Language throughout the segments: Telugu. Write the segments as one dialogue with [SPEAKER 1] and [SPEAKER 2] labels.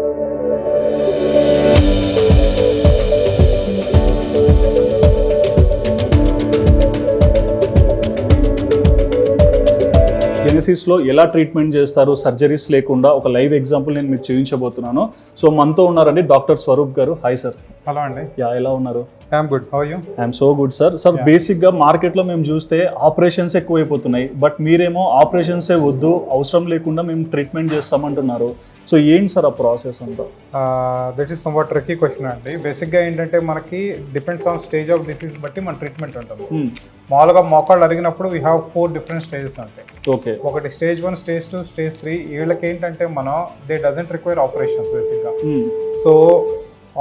[SPEAKER 1] thank you జెనసిస్లో ఎలా ట్రీట్మెంట్ చేస్తారు? సర్జరీస్ లేకుండా ఒక లైవ్ ఎగ్జాంపుల్ నేను మీకు చూపించబోతున్నాను. సో మనతో ఉన్నారండి doctor Swaroop garu. Hi sir
[SPEAKER 2] hello అండి.
[SPEAKER 1] యా ఎలా ఉన్నారు?
[SPEAKER 2] I'm good how you
[SPEAKER 1] I'm so good sir sir. బేసిక్గా మార్కెట్లో మేము చూస్తే ఆపరేషన్స్ ఎక్కువైపోతున్నాయి. బట్ మీరేమో ఆపరేషన్సే వద్దు అవసరం లేకుండా మేము ట్రీట్మెంట్ చేస్తామంటున్నారు. సో ఏంటి సార్ ఆ ప్రాసెస్ అంతా?
[SPEAKER 2] That is somewhat tricky question అండి. బేసిక్గా ఏంటంటే మనకి depends on stage of disease బట్టి మన ట్రీట్మెంట్ ఉంటుంది.
[SPEAKER 1] Hmm.
[SPEAKER 2] మామూలుగా మోకాళ్ళు అరిగినప్పుడు we have four different stages ఉంటాయి
[SPEAKER 1] ఓకే.
[SPEAKER 2] ఒకటి stage one stage two stage three వీళ్ళకి ఏంటంటే మనం దే డజంట్ రిక్వైర్ ఆపరేషన్స్ బేసిక్గా
[SPEAKER 1] Hmm.
[SPEAKER 2] సో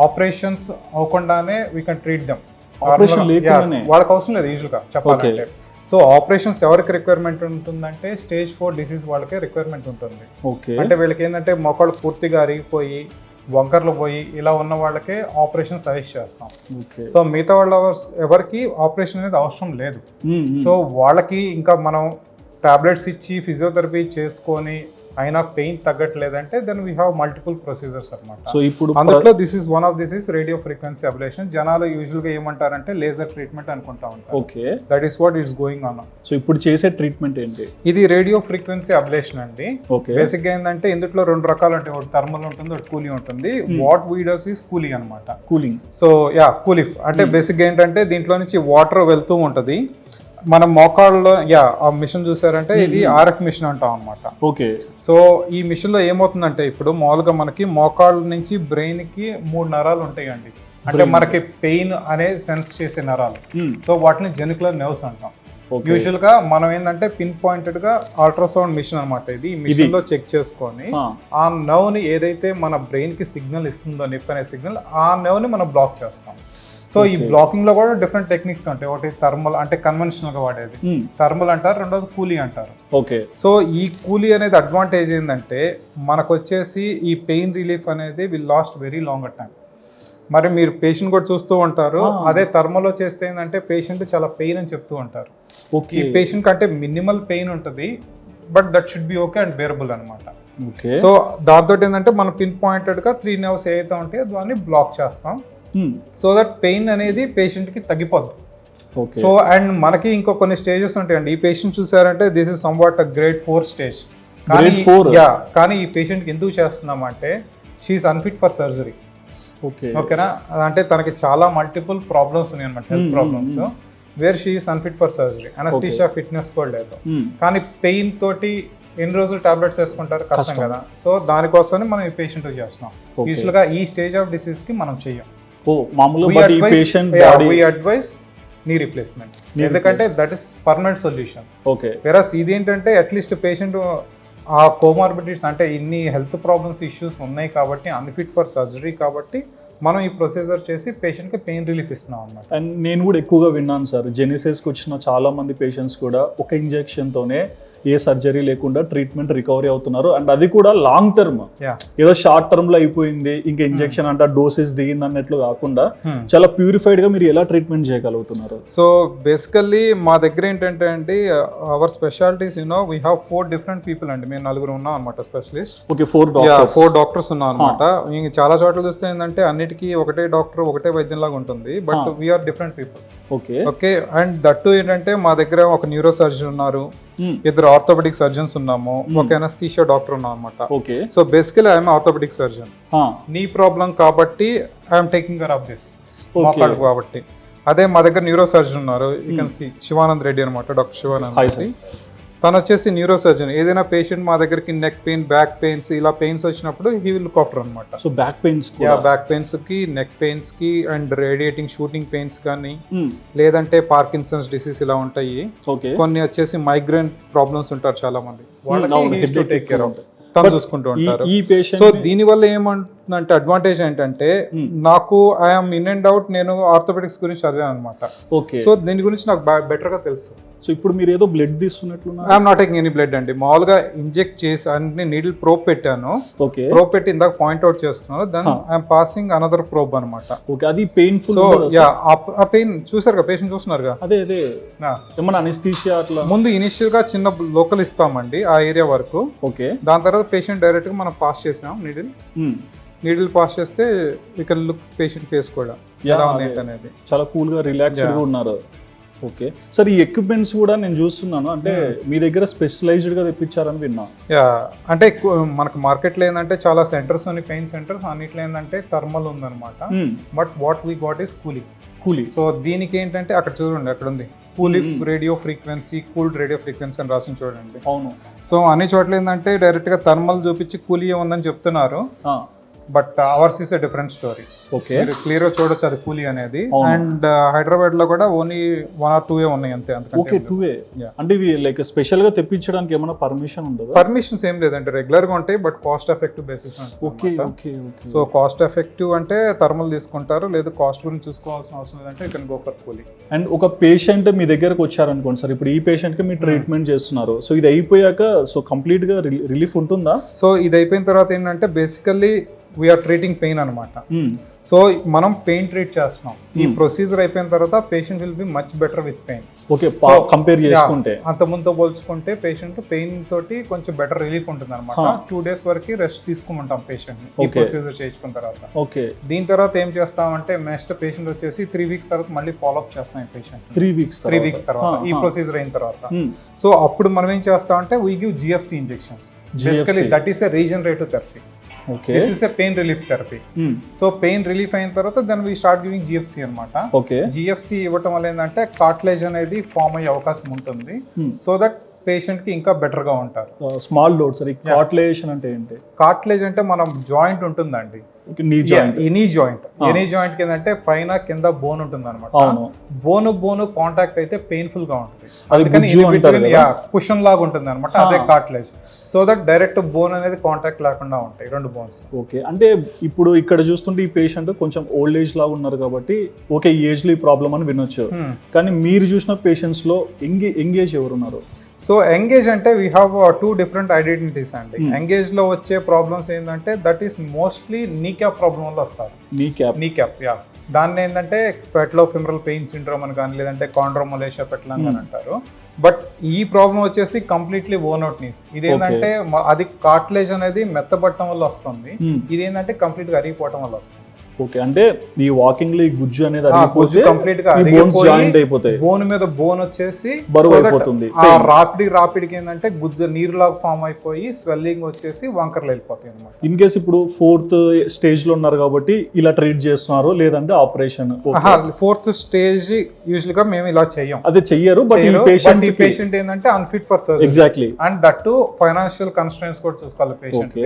[SPEAKER 2] ఆపరేషన్స్ అవ్వకుండానే వీ కెన్ ట్రీట్ దెమ్? వాళ్ళకి అవసరం లేదు యూజువల్గా చెప్పాలంటే. సో ఆపరేషన్స్ ఎవరికి రిక్వైర్మెంట్ ఉంటుందంటే స్టేజ్ ఫోర్ డిసీజ్ వాళ్ళకే రిక్వైర్మెంట్ ఉంటుంది.
[SPEAKER 1] ఓకే
[SPEAKER 2] అంటే వీళ్ళకి ఏంటంటే మొక్కలు పూర్తిగా అరిగిపోయి వంకర్లు పోయి ఇలా ఉన్న వాళ్ళకే ఆపరేషన్ సజెస్ట్ చేస్తాం. సో మిగతా వాళ్ళ ఎవరికి ఆపరేషన్ అనేది అవసరం లేదు.
[SPEAKER 1] Hmm,
[SPEAKER 2] సో వాళ్ళకి ఇంకా మనం టాబ్లెట్స్ ఇచ్చి ఫిజియోథెరపీ చేసుకొని అయినా pain తగ్గట్లేదంటే then we have multiple procedures అనమాట
[SPEAKER 1] సో ఇప్పుడు
[SPEAKER 2] అందులో this is one of this is radio frequency ablation జనాలు యూజువల్గా ఏమంటారంటే లేజర్ ట్రీట్మెంట్ అనుకుంటా ఉంటారు.
[SPEAKER 1] Okay
[SPEAKER 2] that is what it's going on
[SPEAKER 1] so ఇప్పుడు చేసే ట్రీట్మెంట్ ఏంటి?
[SPEAKER 2] ఇది రేడియో ఫ్రీక్వెన్సీ అబ్లేషన్ అండి.
[SPEAKER 1] ఓకే
[SPEAKER 2] బేసిక్గా ఏంటంటే ఇందులో రెండు రకాలు ఉంటాయి. ఒకటి థర్మల్ ఉంటుంది ఒకటి కూలీ ఉంటుంది. వాట్ వీడర్స్ ఈస్ కూలీ అనమాట
[SPEAKER 1] కూలింగ్
[SPEAKER 2] సో యా కూలిఫ్ అంటే బేసిక్గా ఏంటంటే దీంట్లో నుంచి వాటర్ వెళ్తూ ఉంటుంది. మన మోకాళ్ళలో యా ఆ మిషన్ చూసారంటే ఇది ఆర్ఎఫ్ మిషన్ అంటాం అనమాట
[SPEAKER 1] ఓకే.
[SPEAKER 2] సో ఈ మిషన్లో ఏమవుతుందంటే ఇప్పుడు మామూలుగా మనకి మోకాళ్ళ నుంచి బ్రెయిన్కి మూడు నరాలు ఉంటాయండి. అంటే మనకి పెయిన్ అనే సెన్స్ చేసే నరాలు. సో వాటిని జెనికులర్ నెర్వ్స్ అంటాం. యూజువల్గా మనం ఏంటంటే పిన్ పాయింటెడ్గా అల్ట్రాసౌండ్ మిషన్ అనమాట ఇది. ఈ మిషన్లో చెక్ చేసుకొని ఆ. నర్వ్ని ఏదైతే మన బ్రెయిన్కి సిగ్నల్ ఇస్తుందో నిప్ అనే సిగ్నల్ ఆ నర్వ్ని మనం బ్లాక్ చేస్తాం. సో ఈ బ్లాకింగ్లో కూడా డిఫరెంట్ టెక్నిక్స్ ఉంటాయి. ఒకటి థర్మల్ అంటే కన్వెన్షనల్గా వాడేది. థర్మల్ అంటారు రెండోది కూలీ అంటారు.
[SPEAKER 1] ఓకే
[SPEAKER 2] సో ఈ కూలీ అనేది అడ్వాంటేజ్ ఏంటంటే మనకు వచ్చేసి ఈ పెయిన్ రిలీఫ్ అనేది will last very long time మరి మీరు పేషెంట్ కూడా చూస్తూ ఉంటారు. అదే థర్మలో చేస్తే ఏంటంటే పేషెంట్ చాలా పెయిన్ అని చెప్తూ ఉంటారు.
[SPEAKER 1] ఓకే
[SPEAKER 2] ఈ పేషెంట్ కంటే మినిమల్ పెయిన్ ఉంటుంది but that should be okay and bearable అనమాట
[SPEAKER 1] ఓకే
[SPEAKER 2] సో దాంతో ఏంటంటే మనం పిన్ పాయింటెడ్గా త్రీ నర్వ్స్ ఏవైతే ఉంటాయో దాన్ని బ్లాక్ చేస్తాం. సో దట్ పెయిన్ అనేది పేషెంట్కి తగ్గిపోద్ది. సో అండ్ మనకి ఇంకో కొన్ని స్టేజెస్ ఉంటాయండి. ఈ పేషెంట్ చూసారంటే this is somewhat grade four stage
[SPEAKER 1] four?
[SPEAKER 2] Yeah కానీ ఈ పేషెంట్కి ఎందుకు చేస్తున్నామంటే she is unfit for surgery
[SPEAKER 1] okay
[SPEAKER 2] ఓకేనా అంటే తనకి చాలా మల్టిపుల్ ప్రాబ్లమ్స్ ఉన్నాయి అనమాట health problems where she is unfit for surgery anaesthesia fitness కూడా లేదు. కానీ పెయిన్ తోటి ఎన్ని రోజులు టాబ్లెట్స్ వేసుకుంటారు కష్టం కదా. సో దానికోసమే మనం ఈ పేషెంట్ చేస్తున్నాం.
[SPEAKER 1] Okay.
[SPEAKER 2] యూజువల్గా ఈ స్టేజ్ ఆఫ్ డిసీజ్కి మనం చెయ్యం.
[SPEAKER 1] ఓ మామూలుగా patient body
[SPEAKER 2] advise knee replacement ఎందుకంటే that is permanent solution
[SPEAKER 1] okay
[SPEAKER 2] versus ఇది ఏంటంటే అట్లీస్ట్ పేషెంట్ ఆ కోమార్బిడిటీస్ అంటే ఇన్ని హెల్త్ ప్రాబ్లమ్స్ ఇష్యూస్ ఉన్నాయి కాబట్టి అన్ఫిట్ ఫర్ సర్జరీ కాబట్టి మనం ఈ ప్రొసీజర్ చేసి పేషెంట్కి పెయిన్ రిలీఫ్ ఇస్తున్నాం అనమాట
[SPEAKER 1] అండ్ నేను కూడా ఎక్కువగా విన్నాను సార్ జెనిసెస్కి వచ్చిన చాలా మంది పేషెంట్స్ కూడా ఒక ఇంజెక్షన్తోనే ఏ సర్జరీ లేకుండా ట్రీట్మెంట్ రికవరీ అవుతున్నారు. అండ్ అది కూడా లాంగ్ టర్మ్ ఏదో షార్ట్ టర్మ్లో అయిపోయింది ఇంకా ఇంజెక్షన్ అంటే డోసెస్ దిగింది అన్నట్లు కాకుండా
[SPEAKER 2] Hmm.
[SPEAKER 1] చాలా ప్యూరిఫైడ్గా మీరు ఎలా ట్రీట్మెంట్ చేయగలుగుతున్నారు?
[SPEAKER 2] సో బేసికల్లీ మా దగ్గర ఏంటంటే అండి our specialities you know we have four different people అండి. మేము నలుగురు ఉన్నాం అనమాట specialist
[SPEAKER 1] okay four
[SPEAKER 2] four doctors ఉన్నాం అనమాట ఇంక చాలా చోట్ల చూస్తే ఏంటంటే అన్నిటికీ ఒకటే డాక్టర్ ఒకటే వైద్యం లాగా ఉంటుంది. But we are different people
[SPEAKER 1] okay.
[SPEAKER 2] Okay and that ఏంటంటే మా దగ్గర ఒక న్యూరో సర్జన్ ఉన్నారు ఇద్దరు ఆర్థోపెడిక్ సర్జన్స్ ఉన్నాము. ఒక ఎనస్థీషియా డాక్టర్ ఉన్నాం అనమాట
[SPEAKER 1] okay
[SPEAKER 2] so basically I'm orthopaedic surgeon knee problem కాబట్టి I'm taking care of this మోకాళ్ళు కాబట్టి. అదే మా దగ్గర న్యూరో సర్జన్ ఉన్నారు you can see Shivanand Reddy అనమాట డాక్టర్ శివానంద్ రెడ్డి తను వచ్చేసి న్యూరో సర్జన్ ఏదైనా పేషెంట్ మా దగ్గరికి నెక్ పెయిన్ బ్యాక్ పెయిన్స్ ఇలా పెయిన్స్ వచ్చినప్పుడు హీ విల్ లుక్ ఆఫ్టర్ అనమాట
[SPEAKER 1] సో బ్యాక్ పెయిన్స్
[SPEAKER 2] బ్యాక్ పెయిన్స్కి నెక్ పెయిన్స్కి అండ్ రేడియేటింగ్ షూటింగ్ పెయిన్స్ కానీ లేదంటే పార్కిన్సన్స్ డిసీజ్ ఇలా ఉంటాయి. కొన్ని వచ్చేసి మైగ్రేన్ ప్రాబ్లమ్స్ ఉంటారు చాలా మంది
[SPEAKER 1] అవును,
[SPEAKER 2] వాళ్ళకి టేక్ కేర్ తను చూసుకుంటూ ఉంటారు. సో దీని వల్ల ఏమం ఏమవుతుందంటే అడ్వాంటేజ్ ఏంటంటే
[SPEAKER 1] Hmm.
[SPEAKER 2] నాకు ఐఎమ్ ఇన్ అండ్ అవుట్ నేను ఆర్థోపెడిక్స్ గురించి చదివాను అనమాట
[SPEAKER 1] ఓకే.
[SPEAKER 2] సో దీని గురించి నాకు బెటర్గా తెలుసు.
[SPEAKER 1] సో ఇప్పుడు మీరు ఏదో blood తీస్తున్నట్లున్నారు
[SPEAKER 2] I'm not taking any blood అండి. మామూలుగా ఇంజెక్ట్ చేసి అన్ని నీడిల్ ప్రోబ్ పెట్టాను.
[SPEAKER 1] ఓకే.
[SPEAKER 2] ప్రోబ్ పెట్టి ఇందాక పాయింట్ అవుట్ చేసుకున్నాను then. I'm passing another probe అనమాట
[SPEAKER 1] ఓకే అది పెయిన్ఫుల్
[SPEAKER 2] సో యా ఆ పెయిన్ చూసారుగా పేషెంట్ చూస్తున్నారుగా
[SPEAKER 1] అదే అదే.
[SPEAKER 2] Yeah.
[SPEAKER 1] ఏమన్నా అనిస్తీషియా అట్లా?
[SPEAKER 2] ముందు ఇనిషియల్గా చిన్న లోకల్ ఇస్తామండి ఆ ఏరియా వరకు.
[SPEAKER 1] ఓకే.
[SPEAKER 2] దాని తర్వాత పేషెంట్ డైరెక్ట్గా మనం పాస్ చేసాం నీడిల్. నీడిల్ పాస్ చేస్తే ఇక లుక్ పేషెంట్ ఫేస్ కూడా. ఎలా ఉంది అనేది
[SPEAKER 1] చాలా కూల్గా రిలాక్స్డ్గా ఉన్నారు. ఓకే సార్ ఈ ఎక్విప్మెంట్స్ కూడా నేను చూస్తున్నాను. అంటే మీ దగ్గర స్పెషలైజ్డ్గా తెప్పించారని విన్నా.
[SPEAKER 2] యా అంటే మనకు మార్కెట్లో ఏంటంటే చాలా సెంటర్స్ ఉన్నాయి పెయిన్ సెంటర్స్ అన్నిట్లో ఏంటంటే థర్మల్ ఉందన్నమాట. But what we got is cooling
[SPEAKER 1] Coolief
[SPEAKER 2] so దీనికి ఏంటంటే అక్కడ చూడండి అక్కడ ఉంది. Coolief radio frequency cooled radio frequency అని రాసి చూడండి.
[SPEAKER 1] అవును.
[SPEAKER 2] సో అన్ని చోట్ల ఏంటంటే డైరెక్ట్గా థర్మల్ చూపించి కూలీ ఉందని చెప్తున్నారు. But ours is a different story.
[SPEAKER 1] Okay.
[SPEAKER 2] క్లియర్గా చూడొచ్చు అది కూలీ అనేది. అండ్ హైదరాబాద్లో కూడా ఓన్లీ వన్ ఆర్ టూ ఏ ఉన్నాయి అంతే
[SPEAKER 1] ఓకే టూ ఏ. అంటే ఇవి లైక్ స్పెషల్గా తెప్పించడానికి ఏమైనా పర్మిషన్ ఉండదా?
[SPEAKER 2] పర్మిషన్స్ ఏం లేదంటే రెగ్యులర్గా ఉంటాయి but cost effective basis
[SPEAKER 1] okay okay okay.
[SPEAKER 2] So cost effective అంటే థర్మల్ తీసుకుంటారు లేదు కాస్ట్ గురించి చూసుకోవాల్సిన అవసరం లేదంటే you can go for Coolief
[SPEAKER 1] and ఒక పేషెంట్ మీ దగ్గరకు వచ్చారనుకోండి సార్ ఇప్పుడు ఈ పేషెంట్కి మీరు ట్రీట్మెంట్ చేస్తున్నారు. సో ఇది అయిపోయాక సో కంప్లీట్గా రిలీఫ్ ఉంటుందా?
[SPEAKER 2] సో ఇది అయిపోయిన తర్వాత ఏంటంటే basically we are treating pain అనమాట. సో మనం పెయిన్ ట్రీట్ చేస్తున్నాం. ఈ ప్రొసీజర్ అయిపోయిన తర్వాత patient will be much better with pain
[SPEAKER 1] okay compare చేసుకుంటే.
[SPEAKER 2] అంత ముందుతో పోల్చుకుంటే పేషెంట్ పెయిన్ తోటి కొంచెం బెటర్ రిలీఫ్ ఉంటుంది అనమాట టూ డేస్ వరకు రెస్ట్ తీసుకోమంటాం పేషెంట్ ఈ. ప్రొసీజర్ చేయించుకున్న తర్వాత.
[SPEAKER 1] ఓకే
[SPEAKER 2] దీని తర్వాత ఏం చేస్తామంటే నెక్స్ట్ పేషెంట్ వచ్చేసి త్రీ వీక్స్ తర్వాత మళ్ళీ ఫాలో అప్ చేస్తాం ఈ patient
[SPEAKER 1] three weeks
[SPEAKER 2] three weeks తర్వాత. ఈ ప్రొసీజర్ అయిన తర్వాత.
[SPEAKER 1] Hmm.
[SPEAKER 2] సో అప్పుడు మనం ఏం చేస్తామంటే we give GFC injections basically that is a regenerative therapy
[SPEAKER 1] okay
[SPEAKER 2] this is a pain relief therapy so pain relief అయిన తర్వాత then we start giving GFC అనమాట
[SPEAKER 1] ఓకే
[SPEAKER 2] జిఎఫ్సి ఇవ్వటం వల్ల ఏంటంటే కార్ట్లేజ్ అనేది ఫామ్ అయ్యే అవకాశం ఉంటుంది. సో దట్ పేషెంట్కి ఇంకా బెటర్గా ఉంటారు.
[SPEAKER 1] స్మాల్ డోర్ సార్ ఈ కాట్లేషన్ అంటే ఏంటి?
[SPEAKER 2] కార్ట్లేజ్ అంటే మనం జాయింట్ ఉంటుందండి.
[SPEAKER 1] Knee joint
[SPEAKER 2] any joint any జాయింట్కి ఏంటంటే పైన కింద బోన్ ఉంటుంది అనమాట
[SPEAKER 1] అవును.
[SPEAKER 2] బోన్ బోన్ కాంటాక్ట్ అయితే పెయిన్ఫుల్గా ఉంటుంది
[SPEAKER 1] కదా?
[SPEAKER 2] కుషన్ లాగా ఉంటుంది అనమాట అదే cartilage so that direct bone అనేది కాంటాక్ట్ లేకుండా ఉంటాయి రెండు బోన్స్
[SPEAKER 1] ఓకే అంటే ఇప్పుడు ఇక్కడ చూస్తుంటే ఈ పేషెంట్ కొంచెం ఓల్డ్ ఏజ్ లాగా ఉన్నారు కాబట్టి ఓకే ఈ ఏజ్లో ఈ ప్రాబ్లం అని వినొచ్చు. కానీ మీరు చూసిన పేషెంట్స్లో ఎంగే ఎంగేజ్ ఎవరు ఉన్నారు
[SPEAKER 2] సో ఎంగేజ్ అంటే we have two different identities అండి. ఎంగేజ్లో వచ్చే ప్రాబ్లమ్స్ ఏంటంటే that is mostly knee cap problem వల్ల వస్తారు.
[SPEAKER 1] నీ క్యాప్
[SPEAKER 2] నీ క్యాప్ యా దాన్ని ఏంటంటే పెట్లో ఫిమరల్ పెయిన్ సిండ్రోమ్ అని కానీ లేదంటే కాండ్రోమలేషియా పెట్లం అని అంటారు. బట్ ఈ ప్రాబ్లం వచ్చేసి కంప్లీట్లీ ఓన్ అవుట్ నీస్ ఇది ఏంటంటే మ- అది కార్ట్లేజ్ అనేది మెత్తబట్టడం వల్ల వస్తుంది. ఇది ఏంటంటే కంప్లీట్గా అరిగిపోవటం వల్ల వస్తుంది.
[SPEAKER 1] ఓకే అంటే ఈ వాకింగ్లో ఈ గుజ్జు అనేది అరిగిపోతే కంప్లీట్గా జాయింట్ అయిపోతాయి.
[SPEAKER 2] బోన్ మీద బోన్ వచ్చేసి
[SPEAKER 1] బరువు అయిపోతుంది.
[SPEAKER 2] రాపిడి రాపిడికి ఏంటంటే గుజ్జు నీరులాగా ఫామ్ అయిపోయి స్వెల్లింగ్ వచ్చేసి వంకర్లు వెళ్ళిపోతాయి అనమాట
[SPEAKER 1] ఇన్ కేస్ ఇప్పుడు ఫోర్త్ స్టేజ్లో ఉన్నారు కాబట్టి ఇలా ట్రీట్ చేస్తున్నారు లేదంటే ఆపరేషన్
[SPEAKER 2] ఫోర్త్ స్టేజ్ యూజువల్గా మేము ఇలా చెయ్యం.
[SPEAKER 1] అదే చెయ్యరు బట్ ఈ పేషెంట్
[SPEAKER 2] ఈ పేషెంట్ ఏంటంటే unfit for surgery
[SPEAKER 1] exactly
[SPEAKER 2] and that to financial constraints కూడా చూసుకోవాలి పేషెంట్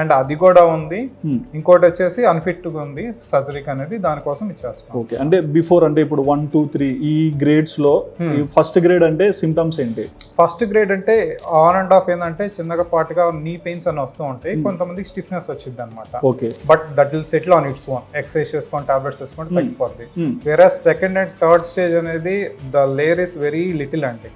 [SPEAKER 2] అండ్ అది కూడా ఉంది.
[SPEAKER 1] Hmm.
[SPEAKER 2] ఇంకోటి వచ్చేసి అన్ఫిట్గా ఉంది. సర్జరీకి అనేది దానికోసం ఇచ్చేస్తాం
[SPEAKER 1] ఓకే. అంటే బిఫోర్ అంటే ఇప్పుడు వన్ టూ త్రీ ఈ గ్రేడ్స్లో ఈ ఫస్ట్ గ్రేడ్ అంటే సిమ్టమ్స్ ఏంటి?
[SPEAKER 2] ఫస్ట్ గ్రేడ్ అంటే ఆన్ అండ్ ఆఫ్ ఏంటంటే చిన్నగా పాటుగా నీ పెయిన్స్ అని వస్తూ ఉంటాయి. కొంతమందికి స్టిఫ్నెస్ వచ్చింది అనమాట
[SPEAKER 1] okay.
[SPEAKER 2] But that will settle on its own. Exercise చేసుకొని టాబ్లెట్స్ వేసుకొని తగ్గిపోద్ది
[SPEAKER 1] Hmm.
[SPEAKER 2] వేరే సెకండ్ అండ్ థర్డ్ స్టేజ్ అనేది the layer is very little అండి.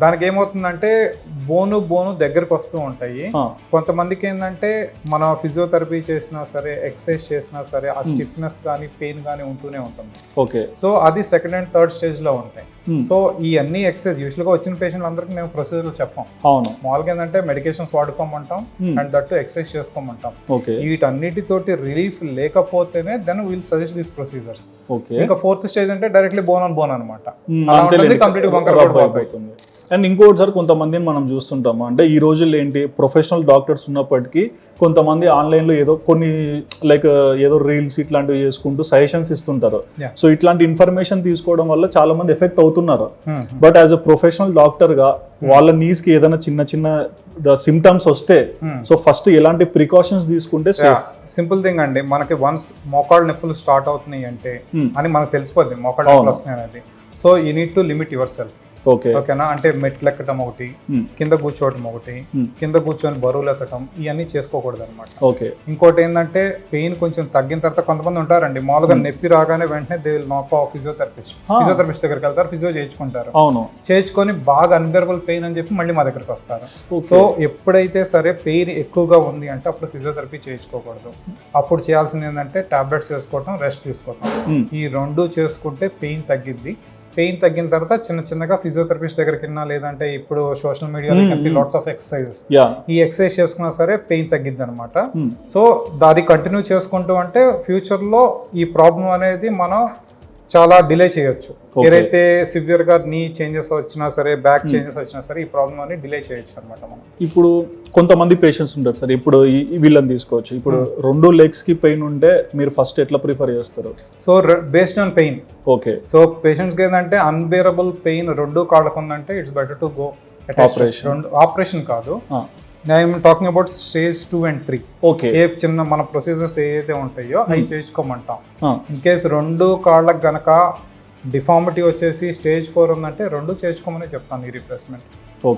[SPEAKER 2] దానికి ఏమవుతుందంటే బోను బోను దగ్గరకు వస్తూ ఉంటాయి. కొంతమందికి ఏంటంటే మన ఫిజియోథెరపీ చేసినా సరే ఎక్సర్సైజ్ చేసినా సరే ఆ స్టిఫ్నెస్ కానీ పెయిన్ కానీ ఉంటూనే ఉంటుంది.
[SPEAKER 1] ఓకే.
[SPEAKER 2] సో అది సెకండ్ అండ్ థర్డ్ స్టేజ్లో ఉంటాయి. సో ఈ అన్ని ఎక్సర్సైజ్ యూజువల్గా వచ్చిన పేషెంట్ అందరికి మేము ప్రొసీజర్ చెప్పాం.
[SPEAKER 1] అవును.
[SPEAKER 2] మామూలుగా ఏంటంటే మెడికేషన్స్ వాడుకోమంటాం. అండ్ దట్టు ఎక్సర్సైజ్ చేసుకోమంటాం.
[SPEAKER 1] ఓకే.
[SPEAKER 2] వీటన్నిటితోటి రిలీఫ్ లేకపోతేనే then will suggest these procedures.
[SPEAKER 1] Okay.
[SPEAKER 2] ఇంకా ఫోర్త్ స్టేజ్ అంటే డైరెక్ట్లీ బోన్ ఆన్ బోన్ అనమాట
[SPEAKER 1] Hmm. అండ్ ఇంకోటి సార్ కొంతమందిని మనం చూస్తుంటాము. అంటే ఈ రోజుల్లో ఏంటి ప్రొఫెషనల్ డాక్టర్స్ ఉన్నప్పటికీ కొంతమంది ఆన్లైన్లో ఏదో కొన్ని లైక్ ఏదో రీల్స్ ఇట్లాంటివి చేసుకుంటూ సజెషన్స్ ఇస్తుంటారు. సో ఇట్లాంటి ఇన్ఫర్మేషన్ తీసుకోవడం వల్ల చాలా మంది ఎఫెక్ట్ అవుతున్నారు.
[SPEAKER 2] Hmm.
[SPEAKER 1] But as a professional డాక్టర్గా వాళ్ళ నీస్కి ఏదైనా చిన్న చిన్న సిమ్టమ్స్ వస్తే
[SPEAKER 2] Hmm.
[SPEAKER 1] సో ఫస్ట్ ఎలాంటి ప్రికాషన్స్ తీసుకుంటే
[SPEAKER 2] సింపుల్ థింగ్ అండి. మనకి వన్స్ మోకాళ్ళ నొప్పులు స్టార్ట్ అవుతున్నాయి అంటే
[SPEAKER 1] Hmm.
[SPEAKER 2] అని మనకు తెలిసిపోద్ది. మోకాళ్ళ నొప్పులు వస్తున్నాయి అనేది. So you need to limit yourself
[SPEAKER 1] okay
[SPEAKER 2] ఓకేనా అంటే మెట్లు ఎక్కటం ఒకటి
[SPEAKER 1] Hmm.
[SPEAKER 2] కింద కూర్చోవటం ఒకటి
[SPEAKER 1] Hmm.
[SPEAKER 2] కింద కూర్చొని బరువులు ఎత్తటం ఇవన్నీ చేసుకోకూడదు అనమాట
[SPEAKER 1] ఓకే
[SPEAKER 2] ఇంకోటి ఏంటంటే పెయిన్ కొంచెం తగ్గిన తర్వాత కొంతమంది ఉంటారండి మామూలుగా నొప్పి రాగానే వెంటనే they will knock off physiotherapist.
[SPEAKER 1] Ah.
[SPEAKER 2] Physiotherapist దగ్గరికి వెళ్తారు ఫిజియో చేయించుకుంటారు.
[SPEAKER 1] అవును.
[SPEAKER 2] చేయించుకొని బాగా అన్బేరబుల్ పెయిన్ అని చెప్పి మళ్ళీ మా దగ్గరికి వస్తారు. సో ఎప్పుడైతే సరే పెయిన్ ఎక్కువగా ఉంది అంటే అప్పుడు ఫిజియోథెరపీ చేయించుకోకూడదు. అప్పుడు చేయాల్సింది ఏంటంటే టాబ్లెట్స్ వేసుకోవటం రెస్ట్ తీసుకోవటం.
[SPEAKER 1] Hmm.
[SPEAKER 2] ఈ రెండు చేసుకుంటే పెయిన్ తగ్గిద్ది. పెయిన్ తగ్గిన తర్వాత చిన్న చిన్నగా ఫిజియోథెరపిస్ట్ దగ్గరికి వెళ్ళినా లేదంటే ఇప్పుడు సోషల్ మీడియాలో లాట్స్ ఆఫ్ ఎక్సర్సైజెస్ ఈ ఎక్సర్సైజ్ చేసుకున్నా సరే పెయిన్ తగ్గిద్ది అనమాట. సో అది కంటిన్యూ చేసుకుంటూ అంటే ఫ్యూచర్లో ఈ ప్రాబ్లం అనేది మనం చాలా డిలే చేయొచ్చు. ఏదైతే సివియర్గా నీ చేంజెస్ వచ్చినా సరే బ్యాక్ చేంజెస్ వచ్చినా సరే ఈ ప్రాబ్లం అనేది డిలే చేయొచ్చు అనమాట మనం.
[SPEAKER 1] ఇప్పుడు కొంతమంది పేషెంట్స్ ఉంటారు సార్. ఇప్పుడు వీళ్ళని తీసుకోవచ్చు. ఇప్పుడు
[SPEAKER 2] Hmm.
[SPEAKER 1] రెండు లెగ్స్కి పెయిన్ ఉంటే మీరు ఫస్ట్ ఎట్లా ప్రిఫర్ చేస్తారు?
[SPEAKER 2] So based on pain
[SPEAKER 1] okay
[SPEAKER 2] so పేషెంట్స్కి ఏంటంటే అన్బేరబుల్ పెయిన్ రెండు కాళ్ళకు ఉందంటే ఇట్స్ బెటర్ టు గో. రెండు ఆపరేషన్ కాదు. నేను talking about stage two and three
[SPEAKER 1] okay
[SPEAKER 2] ఏ చిన్న మన ప్రొసీజర్స్ ఏదైతే ఉంటాయో అవి
[SPEAKER 1] Hmm.
[SPEAKER 2] చేయించుకోమంటాం. ఇన్ కేస్ రెండు కాళ్ళకు గనక డిఫార్మిటీ వచ్చేసి స్టేజ్ ఫోర్ ఉందంటే రెండు చేయించుకోమని చెప్తాను ఈ రిప్లేస్మెంట్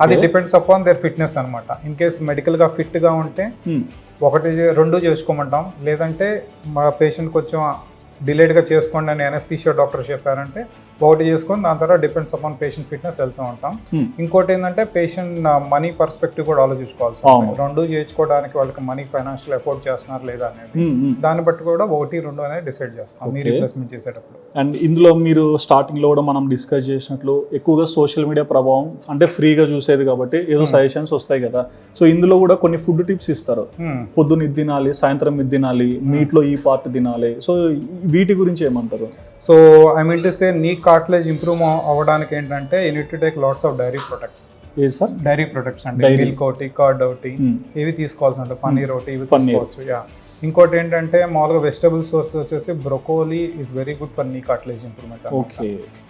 [SPEAKER 2] అది డిపెండ్స్ అపాన్ దేర్ ఫిట్నెస్ అనమాట ఇన్ కేస్ మెడికల్గా ఫిట్గా ఉంటే ఒకటి రెండు చేసుకోమంటాం లేదంటే మా పేషెంట్ కొంచెం డిలేడ్గా చేసుకోండి అని ఎనస్థీషియా డాక్టర్ చెప్పారంటే ఒకటి చేసుకొని దాని తర్వాత డిపెండ్స్ అపాన్ పేషెంట్ ఫిట్నెస్ వెళ్తూ ఉంటాం ఇంకోటి ఏంటంటే పేషెంట్ మనీ పర్స్పెక్టివ్ కూడా ఆలోచించుకోవాల్సి. ఉంటుంది. రెండు చేయించుకోవడానికి వాళ్ళకి మనీ ఫైనాన్షియల్ ఎఫోర్డ్ చేస్తున్నారు లేదా అనేది దాన్ని బట్టి కూడా ఒకటి రెండు అనేది డిసైడ్ చేస్తాం మీ
[SPEAKER 1] Okay.
[SPEAKER 2] రిప్లేస్మెంట్ చేసేటప్పుడు
[SPEAKER 1] అండ్ ఇందులో మీరు స్టార్టింగ్లో కూడా మనం డిస్కస్ చేసినట్లు ఎక్కువగా సోషల్ మీడియా ప్రభావం అంటే ఫ్రీగా చూసేది కాబట్టి ఏదో
[SPEAKER 2] Hmm.
[SPEAKER 1] సజెషన్స్ వస్తాయి కదా సో ఇందులో కూడా కొన్ని ఫుడ్ టిప్స్ ఇస్తారు
[SPEAKER 2] Hmm.
[SPEAKER 1] పొద్దున్న ఇది తినాలి సాయంత్రం ఇది తినాలి మీట్లో ఈ పార్ట్ తినాలి సో వీటి గురించి ఏమంటారు
[SPEAKER 2] so I mean to say knee cartilage improve అవ్వడానికి ఏంటంటే you need to take lots of dairy products
[SPEAKER 1] sir?
[SPEAKER 2] Dairy products అంటే. మిల్క్ ఒకటి కర్డ్ ఒకటి ఇవి తీసుకోవాల్సి ఉంటుంది పన్నీర్ ఒకటి ఇవి. తీసుకోవచ్చు. యా ఇంకోటి ఏంటంటే మామూలుగా వెజిటబుల్ సోర్స్ వచ్చేసి broccoli is very good for knee cartilage improvement
[SPEAKER 1] okay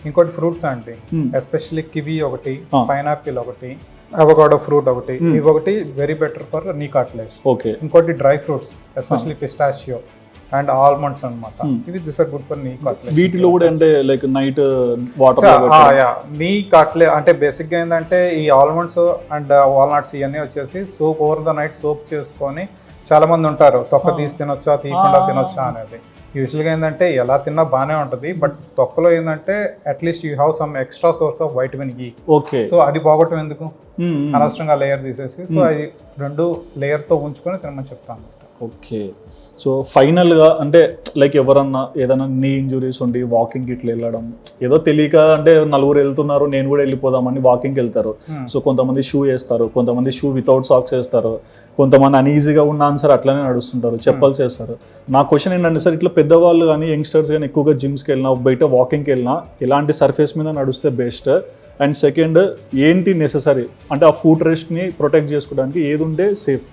[SPEAKER 2] ఇంకోటి ఫ్రూట్స్ అండి.
[SPEAKER 1] Hmm.
[SPEAKER 2] ఎస్పెషల్లీ కివీ ఒకటి. పైనాపిల్ ఒకటి అవకాడో ఫ్రూట్ ఒకటి
[SPEAKER 1] Hmm.
[SPEAKER 2] ఇవి ఒకటి very better for knee cartilage
[SPEAKER 1] okay
[SPEAKER 2] ఇంకోటి dry fruits especially pistachio and almonds అన్నమాట.
[SPEAKER 1] Hmm.
[SPEAKER 2] ఇవి this are good for knee cartilage
[SPEAKER 1] వీటిలో కూడా అంటే లైక్ నైట్ వాటర్
[SPEAKER 2] నీ కాట్లే అంటే బేసిక్గా ఏంటంటే ఈ ఆల్మండ్స్ అండ్ వాల్నట్స్ ఇవన్నీ వచ్చేసి soak over the night soak చేసుకొని చాలా మంది ఉంటారు. తొక్క
[SPEAKER 1] Ah.
[SPEAKER 2] తీసి తినొచ్చా తీయకుండా
[SPEAKER 1] Ah.
[SPEAKER 2] తినొచ్చా అనేది. యూజువల్గా ఏంటంటే ఎలా తిన్నా బాగానే ఉంటుంది. బట్ తొక్కలో ఏంటంటే at least you have some extra source of vitamin E
[SPEAKER 1] okay
[SPEAKER 2] so అది పోగొట్టం ఎందుకు?
[SPEAKER 1] Hmm,
[SPEAKER 2] అనవసరంగా లేయర్ తీసేసి. సో అది రెండు లేయర్తో ఉంచుకొని తినమని చెప్తాను.
[SPEAKER 1] ఓకే సో ఫైనల్గా అంటే లైక్ ఎవరన్నా ఏదైనా నీ ఇంజురీస్ ఉండి వాకింగ్ ఇట్లా వెళ్ళడం ఏదో తెలియక అంటే నలుగురు వెళ్తున్నారు నేను కూడా వెళ్ళిపోదామని వాకింగ్కి వెళ్తారు.
[SPEAKER 2] Hmm.
[SPEAKER 1] సో కొంతమంది షూ వేస్తారు కొంతమంది షూ వితౌట్ సాక్స్ వేస్తారు కొంతమంది అన్ఈజీగా ఉన్న ఆన్సర్ అట్లనే నడుస్తుంటారు చెప్పాల్సి చేస్తారు. నా క్వశ్చన్ ఏంటంటే సార్ ఇట్లా పెద్దవాళ్ళు కానీ యంగ్స్టర్స్ కానీ ఎక్కువగా జిమ్స్కి వెళ్ళినా బయట వాకింగ్కి వెళ్ళినా ఎలాంటి సర్ఫేస్ మీద నడిస్తే బెస్ట్ అండ్ సెకండ్ ఏంటి నెససరీ అంటే ఆ ఫుడ్ రెస్ట్ని ప్రొటెక్ట్ చేసుకోవడానికి ఏది ఉంటే సేఫ్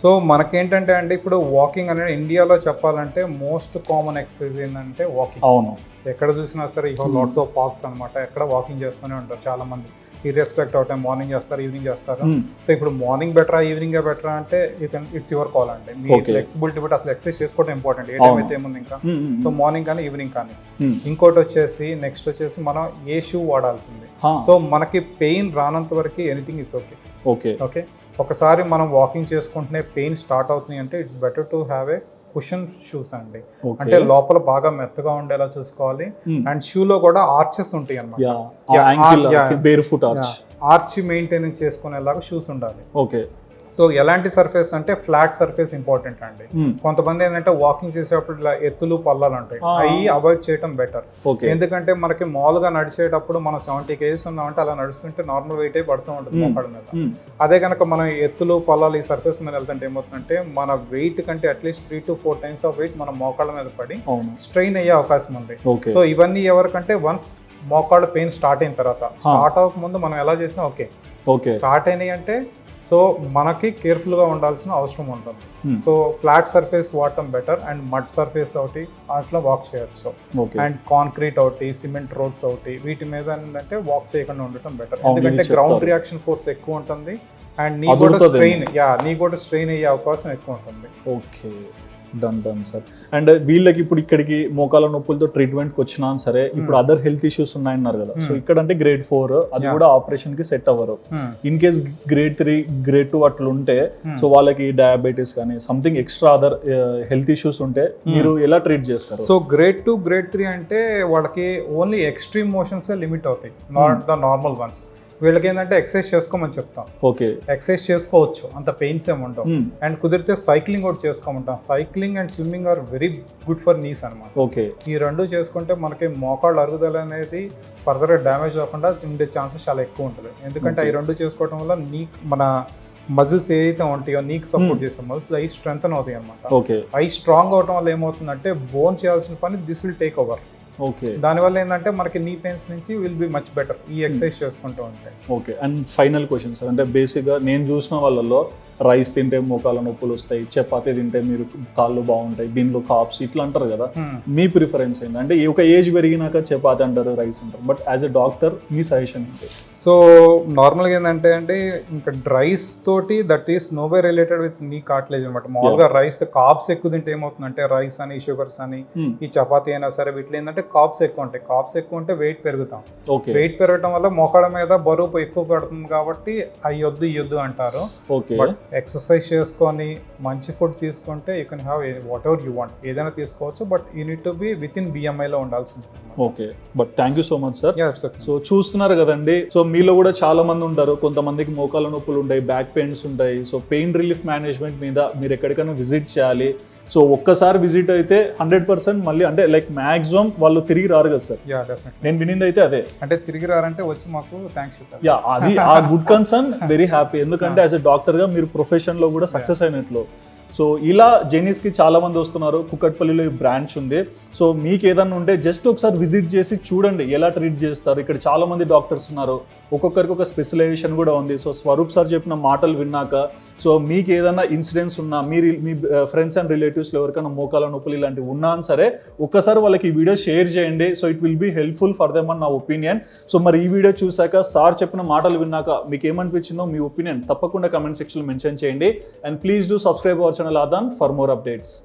[SPEAKER 2] సో మనకేంటంటే అండి ఇప్పుడు వాకింగ్ అనేది ఇండియాలో చెప్పాలంటే మోస్ట్ కామన్ ఎక్సర్సైజ్ ఏంటంటే వాకింగ్
[SPEAKER 1] అవును.
[SPEAKER 2] ఎక్కడ చూసినా సరే ఇహో లాట్స్ ఆఫ్ పార్క్స్ అనమాట ఎక్కడ వాకింగ్ చేస్తూనే ఉంటారు చాలా మంది ఇర్రెస్పెక్ట్ అవుట్ మార్నింగ్ చేస్తారు ఈవినింగ్ చేస్తారు.
[SPEAKER 1] Hmm.
[SPEAKER 2] సో ఇప్పుడు మార్నింగ్ బెటరా ఈవినింగ్ బెటరా అంటే you can it's your call అండి. మీ. ఫ్లెక్సిబిలిటీ బట్టి అసలు ఎక్సర్సైజ్ చేసుకోవడం ఇంపార్టెంట్ ఏ టైం. అయితే ఏముంది ఇంకా?
[SPEAKER 1] Hmm, hmm,
[SPEAKER 2] so
[SPEAKER 1] hmm.
[SPEAKER 2] Morning కానీ ఈవినింగ్ కానీ.
[SPEAKER 1] Hmm.
[SPEAKER 2] ఇంకోటి వచ్చేసి నెక్స్ట్ వచ్చేసి మనం ఏ షూ వాడాల్సింది? సో మనకి పెయిన్ రానంత వరకు anything is okay
[SPEAKER 1] okay
[SPEAKER 2] okay ఒకసారి మనం వాకింగ్ చేసుకుంటూనే పెయిన్ స్టార్ట్ అవుతుంది అంటే it's better to have a cushion shoes అండి. అంటే లోపల బాగా మెత్తగా ఉండేలా చూసుకోవాలి.
[SPEAKER 1] Hmm.
[SPEAKER 2] అండ్ షూలో కూడా ఆర్చెస్ ఉంటాయి
[SPEAKER 1] ఆర్చ్
[SPEAKER 2] ఆర్చ్ మెయింటెనెన్స్ చేసుకునేలాగా షూస్ ఉండాలి.
[SPEAKER 1] ఓకే
[SPEAKER 2] సో ఎలాంటి సర్ఫేస్ అంటే ఫ్లాట్ సర్ఫేస్ ఇంపార్టెంట్ అండి. కొంతమంది ఏంటంటే వాకింగ్ చేసేటప్పుడు ఇలా ఎత్తులు పల్లాలు ఉంటాయి.
[SPEAKER 1] Ah.
[SPEAKER 2] అవి అవాయిడ్ చేయడం బెటర్ ఎందుకంటే మనకి మామూలుగా నడిచేటప్పుడు మనం సెవెంటీ కేజీస్ ఉన్నామంటే అలా నడుస్తుంటే నార్మల్ వెయిట్ అయి పడుతూ ఉంటుంది
[SPEAKER 1] Hmm.
[SPEAKER 2] మీద. అదే కనుక మనం ఎత్తులు పొలాలు ఈ సర్ఫేస్ మీద వెళ్తుంటే ఏమవుతుందంటే మన వెయిట్ కంటే at least three to four times of weight మన మోకాళ్ళ మీద పడి స్ట్రెయిన్ అయ్యే అవకాశం ఉంది. సో ఇవన్నీ ఎవరికంటే వన్స్ మోకాళ్ళ పెయిన్ స్టార్ట్ అయిన తర్వాత. స్టార్ట్ అవ్వక ముందు మనం ఎలా చేసినా ఓకే
[SPEAKER 1] ఓకే
[SPEAKER 2] స్టార్ట్ అయినాయి అంటే సో మనకి కేర్ఫుల్గా ఉండాల్సిన అవసరం ఉంటుంది
[SPEAKER 1] Hmm.
[SPEAKER 2] సో ఫ్లాట్ సర్ఫేస్ వాడటం బెటర్ అండ్ మడ్ సర్ఫేస్ ఒకటి అట్లా వాక్ చేయొచ్చు అండ్ కాంక్రీట్ ఒకటి సిమెంట్ రోడ్స్ ఒకటి వీటి మీద ఏంటంటే వాక్ చేయకుండా ఉండటం బెటర్ ఎందుకంటే గ్రౌండ్. రియాక్షన్ ఫోర్స్ ఎక్కువ ఉంటుంది అండ్ నీ కూడా. స్ట్రెయిన్ యా నీ కూడా స్ట్రెయిన్ అయ్యే అవకాశం ఎక్కువ ఉంటుంది
[SPEAKER 1] okay done done sir and వీళ్ళకి ఇప్పుడు ఇక్కడికి మోకాల నొప్పులతో ట్రీట్మెంట్కి వచ్చినా సరే ఇప్పుడు అదర్ హెల్త్ ఇష్యూస్ ఉన్నాయన్నారు కదా. సో ఇక్కడ అంటే గ్రేడ్ ఫోర్ అది. కూడా ఆపరేషన్కి సెట్ అవ్వరు.
[SPEAKER 2] Hmm.
[SPEAKER 1] In case grade three grade two అట్లా ఉంటే
[SPEAKER 2] Hmm.
[SPEAKER 1] సో వాళ్ళకి డయాబెటీస్ కానీ something extra other health issues ఉంటే మీరు ఎలా ట్రీట్ చేస్తారు?
[SPEAKER 2] So grade two grade three అంటే వాళ్ళకి ఓన్లీ ఎక్స్ట్రీమ్ మోషన్స్ లిమిట్ అవుతాయి. నాట్ ద నార్మల్ వన్స్ వీళ్ళకి ఏంటంటే ఎక్సర్సైజ్ చేసుకోమని చెప్తాం.
[SPEAKER 1] ఓకే.
[SPEAKER 2] ఎక్సర్సైజ్ చేసుకోవచ్చు. అంత పెయిన్స్ ఏమి ఉండవు.
[SPEAKER 1] Hmm.
[SPEAKER 2] అండ్ కుదిరితే సైక్లింగ్ కూడా చేసుకోమంటాం. Cycling and swimming are very good for knees అనమాట
[SPEAKER 1] ఓకే.
[SPEAKER 2] ఈ రెండు చేసుకుంటే మనకి మోకాళ్ళు అరుగుదల అనేది ఫర్దర్ డ్యామేజ్ అవ్వకుండా ఉండే ఛాన్సెస్ చాలా ఎక్కువ ఉంటుంది. ఎందుకంటే ఈ రెండు చేసుకోవడం వల్ల నీ మన మజిల్స్ ఏదైతే ఉంటాయో నీకు సపోర్ట్ చేసే మజిల్స్ అవి స్ట్రెంగ్ అవుతాయి అనమాట
[SPEAKER 1] ఓకే
[SPEAKER 2] అవి స్ట్రాంగ్ అవడం వల్ల ఏమవుతుందంటే బోన్ చేయాల్సిన పని this will take over
[SPEAKER 1] okay
[SPEAKER 2] దానివల్ల ఏంటంటే మనకి నీ పెయిన్స్ నుంచి విల్ బి మచ్ బెటర్ ఈ ఎక్సర్సైజ్ చేసుకుంటూ ఉంటే.
[SPEAKER 1] Okay and final question sir అంటే బేసిక్గా నేను చూసిన వాళ్ళల్లో రైస్ తింటే మోకాల నొప్పులు వస్తాయి చపాతీ తింటే మీరు కాళ్ళు బాగుంటాయి దీనిలో కాప్స్ ఇట్లా అంటారు కదా. మీ ప్రిఫరెన్స్ ఏంటి? అంటే ఒక ఏజ్ పెరిగినాక చపాతి అంటారు రైస్ అంటారు బట్ యాజ్ ఎ డాక్టర్ మీ సజెషన్ ఏంటి?
[SPEAKER 2] సో నార్మల్గా ఏంటంటే అంటే ఇంకా రైస్ తోటి that is no way related with knee cartilage అనమాట మామూలుగా రైస్ కాప్స్ ఎక్కువ తింటే ఏమవుతుందంటే రైస్ అని షుగర్స్ అని
[SPEAKER 1] Hmm.
[SPEAKER 2] ఈ చపాతీ అయినా సరే వీటిలో ఏంటంటే కాప్స్ ఎక్కువ ఉంటాయి. కాప్స్ ఎక్కువ ఉంటే వెయిట్ పెరుగుతాం.
[SPEAKER 1] ఓకే.
[SPEAKER 2] వెయిట్ పెరగడం వల్ల మోకాళ్ళ మీద బరువు ఎక్కువ పడుతుంది కాబట్టి అయ్యొద్దు ఇయ్యొద్దు అంటారు.
[SPEAKER 1] ఓకే.
[SPEAKER 2] బట్ ఎక్సర్సైజ్ చేసుకొని మంచి ఫుడ్ తీసుకుంటే you can have whatever you want. ఏదైనా తీసుకోవచ్చు but you need to be within బిఎంఐలో ఉండాల్సి ఉంటుంది
[SPEAKER 1] okay. But thank you so much sir. So చూస్తున్నారు కదండి. సో మీలో కూడా చాలా మంది ఉంటారు. కొంతమందికి మోకాల నొప్పులు ఉంటాయి బ్యాక్ పెయిన్స్ ఉంటాయి. సో పెయిన్ రిలీఫ్ మేనేజ్మెంట్ మీద మీరు ఎక్కడికైనా విజిట్ చేయాలి. సో ఒక్కసారి విజిట్ అయితే హండ్రెడ్ పర్సెంట్ మళ్ళీ అంటే లైక్ మ్యాక్సిమం వాళ్ళు తిరిగి రారు కదా సార్. నేను వినింది అయితే అదే.
[SPEAKER 2] అంటే తిరిగి రారంటే వచ్చి మాకు థ్యాంక్స్
[SPEAKER 1] యా అది ఆ గుడ్ కన్సర్న్ వెరీ హ్యాపీ ఎందుకంటే యాజ్ ఎ డాక్టర్గా మీరు ప్రొఫెషన్లో కూడా సక్సెస్ అయినట్లు. సో ఇలా జెనీస్కి చాలా మంది వస్తున్నారు. కుక్కట్పల్లిలో ఈ బ్రాంచ్ ఉంది. సో మీకు ఏదన్నా ఉంటే జస్ట్ ఒకసారి విజిట్ చేసి చూడండి. ఎలా ట్రీట్ చేస్తారు? ఇక్కడ చాలా మంది డాక్టర్స్ ఉన్నారు. ఒక్కొక్కరికి ఒక స్పెషలైజేషన్ కూడా ఉంది. సో స్వరూప్ సార్ చెప్పిన మాటలు విన్నాక సో మీకు ఏదైనా ఇన్సిడెంట్స్ ఉన్నా మీరు మీ ఫ్రెండ్స్ అండ్ రిలేటివ్స్లో ఎవరికైనా మోకాల నొప్పులు ఇలాంటివి ఉన్నా సరే ఒక్కసారి వాళ్ళకి ఈ వీడియో షేర్ చేయండి. So it will be helpful for them అని నా ఒపీనియన్ సో మరి ఈ వీడియో చూసాక సార్ చెప్పిన మాటలు విన్నాక మీకు ఏమనిపించిందో మీ ఒపీనియన్ తప్పకుండా కమెంట్ సెక్షన్లో మెన్షన్ చేయండి. And please do subscribe our channel Aadan for more updates